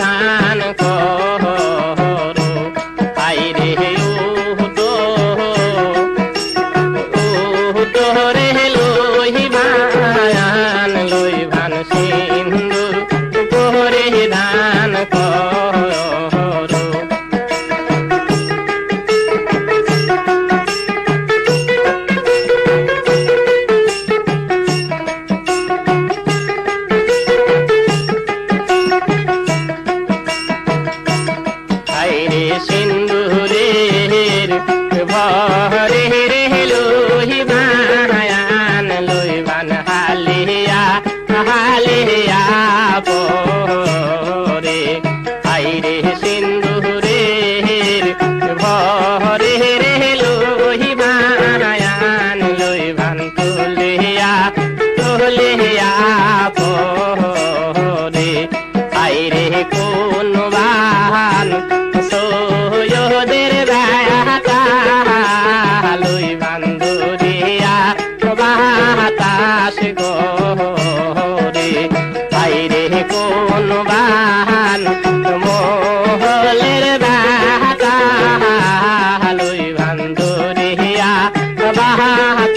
தான் রে সিন্দুরের ভরে রে লোহি বানায়ান লই বান হালিয়া হালিয়া পরে। আই রে সিন্দুরের ভরে রে লোহি বানায়ান লই বান তুলিয়া তুলিয়া পরে। আই রে কোন বান garra